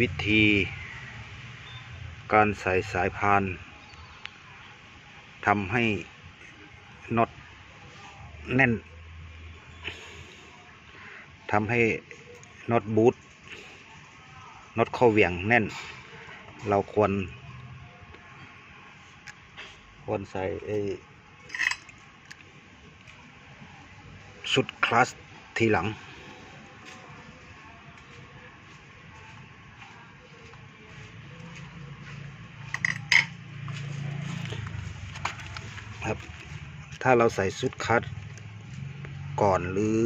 วิธี การใส่สายพานทำให้น็อตแน่นทำให้น็อตบูทน็อตข้าเหวี่ยงแน่น เราควร ควรใส่ไอ้ชุดคลาสทีหลัง ครับ ถ้าเราใส่ชุดคัดก่อนหรือ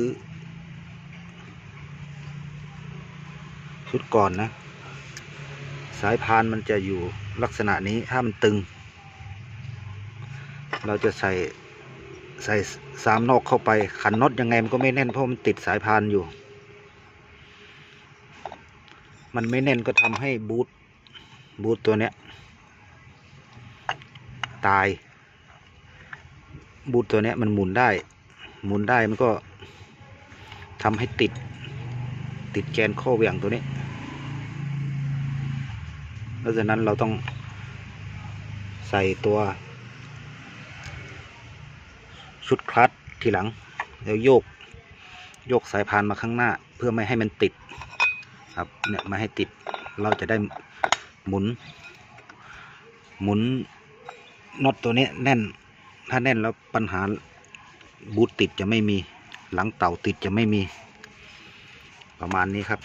ชุดก่อนนะ สายพานมันจะอยู่ลักษณะนี้ถ้ามันตึง เราจะใส่ใส่สามนอกเข้าไปขันน็อตยังไงมันก็ไม่แน่นเพราะมันติดสายพานอยู่ มันไม่แน่นก็ทำให้บูทบูทตัวเนี้ย ตาย บูทตัวนี้มันหมุนได้ หมุนได้มันก็ทำให้ติด ติดแกนข้อเหวี่ยงตัวนี้เพราะฉะนั้นเราต้องใส่ตัว ชุดคลัตช์ทีหลัง แล้วโยก โยกสายพานมาข้างหน้า เพื่อไม่ให้มันติด ครับเนี่ยไม่ให้ติดเราจะได้หมุน หมุนน็อตตัวนี้แน่น ถ้าแน่นแล้วปัญหาบูทติดจะไม่มี หลังเต่าติดจะไม่มี ประมาณนี้ครับ